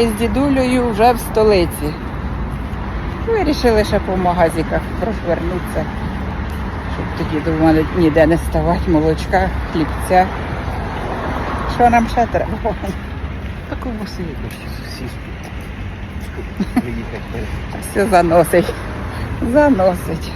Ми з дідулею вже в столиці. Вирішили ще по магазиках прошвернутися, щоб тоді думали ніде не ставати, молочка, хлібця. Що нам ще треба? Так у Василі сусідку. Все заносить. Заносить.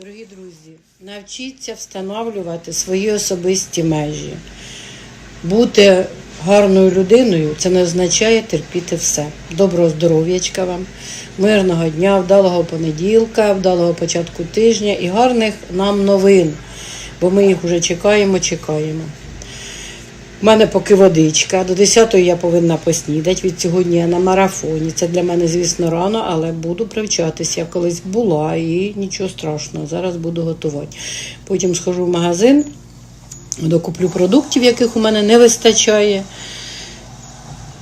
Дорогі друзі, навчіться встановлювати свої особисті межі. Бути гарною людиною це не означає терпіти все. Доброго здоров'ячка вам, мирного дня, вдалого понеділка, вдалого початку тижня і гарних нам новин, бо ми їх вже чекаємо, чекаємо. У мене поки водичка. До 10-ї я повинна поснідати. Від сьогодні я на марафоні. Це для мене, звісно, рано, але буду привчатися. Я колись була і нічого страшного. Зараз буду готувати. Потім схожу в магазин, докуплю продуктів, яких у мене не вистачає.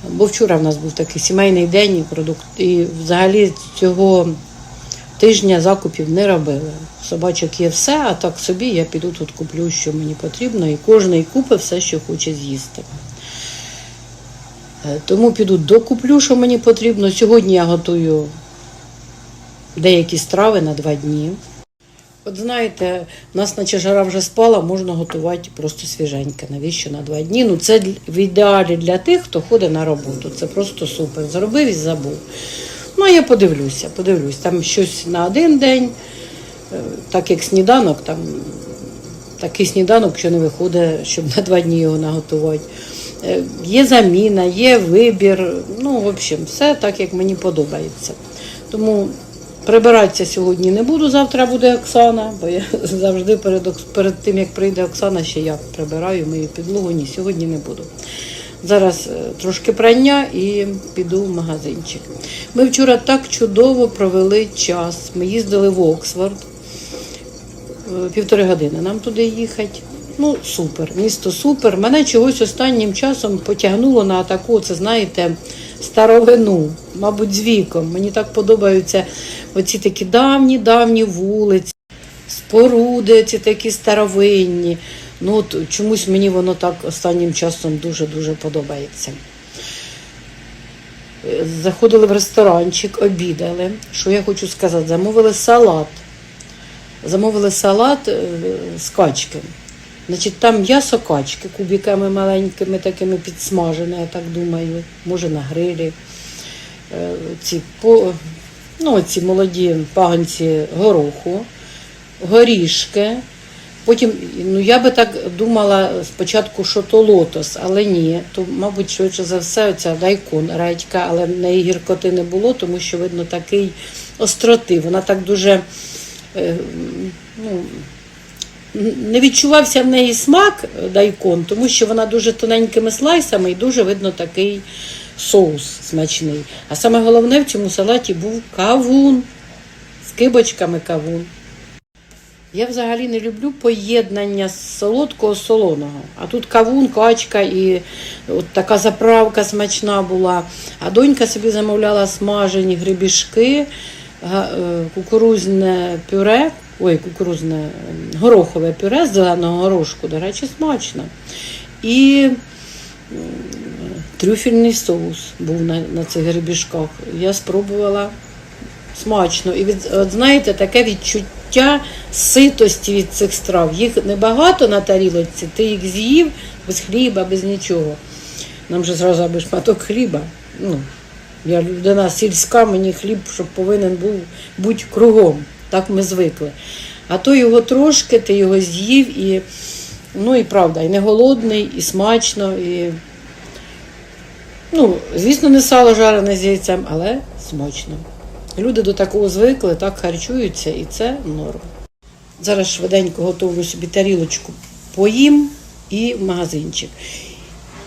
Бо вчора в нас був такий сімейний день і продукт. І взагалі цього тижня закупів не робили. Собачок є все, а так собі я піду тут куплю, що мені потрібно, і кожен купить все, що хоче з'їсти. Е, Тому піду докуплю, що мені потрібно. Сьогодні я готую деякі страви на два дні. От знаєте, у нас наче жара вже спала, можна готувати просто свіженьке. Навіщо на два дні? Ну це в ідеалі для тих, хто ходить на роботу. Це просто супер. Зробив і забув. Ну, я подивлюся, подивлюсь. Там щось на один день, е, так як сніданок, там такий сніданок, що не виходить, щоб на два дні його наготувати. Е, Є заміна, є вибір. Ну, в общем, все так, як мені подобається. Тому прибиратися сьогодні не буду, завтра буде Оксана, бо я завжди перед, перед тим, як прийде Оксана, ще я прибираю мою підлогу. Ні, сьогодні не буду. Зараз е, трошки прання і піду в магазинчик. Ми вчора так чудово провели час. Ми їздили в Оксфорд. Е, Півтори години нам туди їхати. Ну, супер, місто супер. Мене чогось останнім часом потягнуло на таку, це знаєте, старовину, мабуть, з віком. Мені так подобаються оці такі давні-давні вулиці, споруди, ці такі старовинні. Ну, от чомусь мені воно так останнім часом дуже-дуже подобається. Е, Заходили в ресторанчик, обідали. Що я хочу сказати? Замовили салат. Замовили салат е, з качки. Значить, там м'ясо качки кубиками маленькими, такими підсмажене, я так думаю, може на грилі. Е, Ці, по, ну, ці молоді паганці гороху, горішки, Потім, ну я би так думала спочатку, що то лотос, але ні. То, мабуть, швидше за все, ця дайкон редька, але в неї гіркоти не було, тому що видно такий остроти. Вона так дуже е, ну, не відчувався в неї смак дайкон, тому що вона дуже тоненькими слайсами і дуже видно такий соус смачний. А саме головне в цьому салаті був кавун з кибочками кавун. Я взагалі не люблю поєднання солодкого солоного. А тут кавун, качка і от така заправка смачна була. А донька собі замовляла смажені грибішки, е, кукурузне пюре, ой, кукурузне горохове пюре з зеленого горошку, до речі, смачно. І трюфельний соус був на, на цих грибішках. Я спробувала смачно. І від, от знаєте, таке відчуття ситості від цих страв. Їх небагато на тарілочці, ти їх з'їв без хліба, без нічого. Нам же зразу аби шматок хліба. Ну, я людина сільська, мені хліб, щоб повинен був бути кругом. Так ми звикли. А то його трошки, ти його з'їв і, ну і правда, і не голодний, і смачно, і Ну, звісно, не сало жарене з яйцем, але смачно. Люди до такого звикли, так харчуються, і це норм. Зараз швиденько готовлю собі тарілочку поїм і в магазинчик.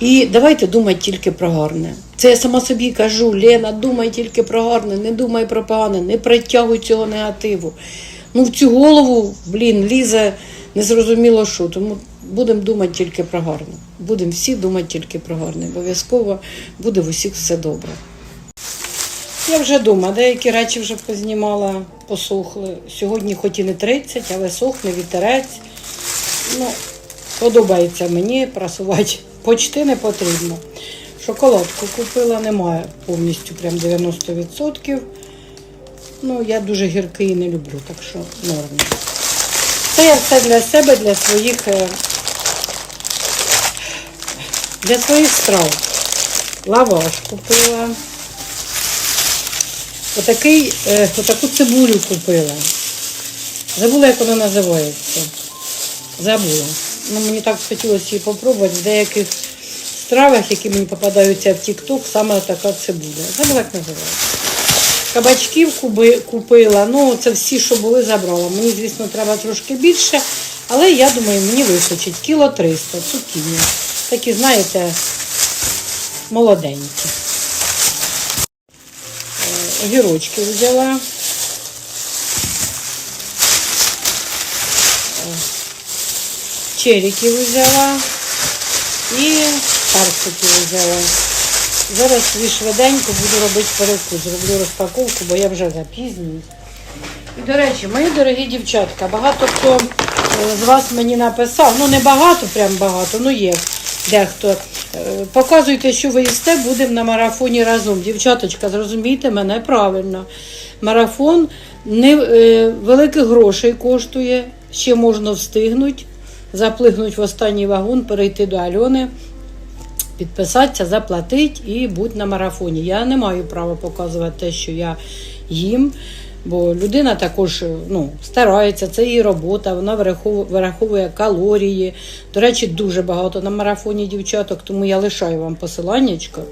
І давайте думати тільки про гарне. Це я сама собі кажу, Лена, думай тільки про гарне, не думай про погане, не притягуй цього негативу. Ну, в цю голову, блін, лізе незрозуміло що. Тому будемо думати тільки про гарне. Будемо всі думати тільки про гарне. Обов'язково буде в усіх все добре. Я вже вдома, деякі речі вже познімала, посохли. Сьогодні хоч і не 30, але сохне вітерець. Ну, подобається мені прасувати. Почти не потрібно. Шоколадку купила, немає повністю прям 90%. Ну, я дуже гіркий не люблю, так що норм. Це я все для себе, для своїх, е, для своїх страв. Лаваш купила. Отакий, е, отаку цибулю купила. Забула, як вона називається. Забула. Ну, мені так хотілося її попробувати. В деяких стравах, які мені попадаються в TikTok, саме така цибуля. Забула, як називається. Кабачків купила. Ну, це всі, що були, забрала. Мені, звісно, треба трошки більше, але я думаю, мені вистачить. Кіло 300 цукіні. Такі, знаєте, молоденькі. Огірочки взяла. Черіків взяла і персиків взяла. Зараз собі швиденько буду робити перекус. Зроблю розпаковку, бо я вже запізнююсь. І, до речі, мої дорогі дівчатка, багато хто е, з вас мені написав, ну не багато, прям багато, ну є дехто. Е, Показуйте, що ви їсте, будемо на марафоні разом. Дівчаточка, зрозумійте мене правильно. Марафон не е, великих грошей коштує, ще можна встигнути, заплигнути в останній вагон, перейти до Альони підписатися, заплатити і будь на марафоні. Я не маю права показувати те, що я їм, бо людина також ну, старається, це її робота, вона вираховує, калорії. До речі, дуже багато на марафоні дівчаток, тому я лишаю вам посиланнячко.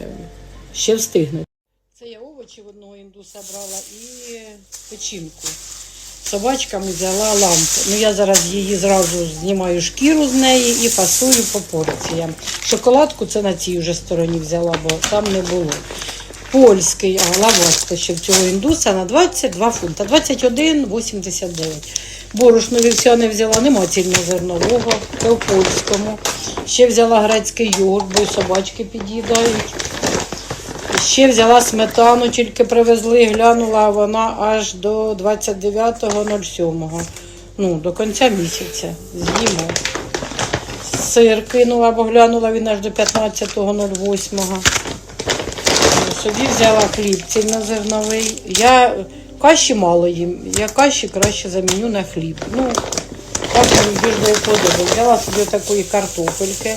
Е, Ще встигнуть. Це я овочі в одного індуса брала і печінку. Собачкам взяла лампу. Ну я зараз її зразу знімаю шкіру з неї і фасую по порціям. Шоколадку це на цій вже стороні взяла, бо там не було. Польський, лаваш в цього індуса на 22 фунта. 21,89. Борошно вівсяне взяла, нема цільнозернового, це в польському. Ще взяла грецький йогурт, бо собачки під'їдають. Ще взяла сметану, тільки привезли, глянула, вона аж до 29.07. Ну, до кінця місяця. З'їмо. Сир кинула, бо глянула він аж до 15.08. Собі взяла хліб цільнозерновий. Я каші мало їм. Я каші краще заміню на хліб. Ну, так мені більш до. Взяла собі такої картопельки.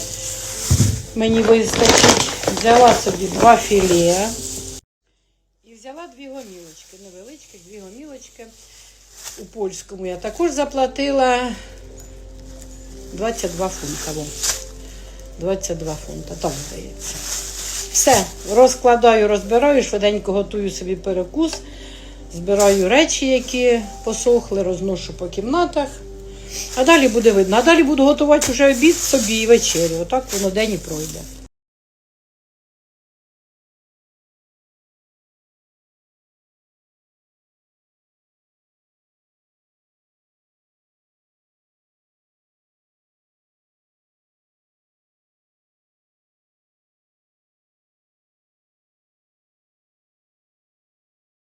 Мені вистачить. Взяла собі два філе. І взяла дві гомілочки, невеличкі, дві гомілочки. У польському я також заплатила 22 фунта. 22 фунта, так здається. Все, розкладаю, розбираю, швиденько готую собі перекус, збираю речі, які посохли, розношу по кімнатах. А далі буде видно. А далі буду готувати вже обід собі і вечерю. Отак воно день і пройде.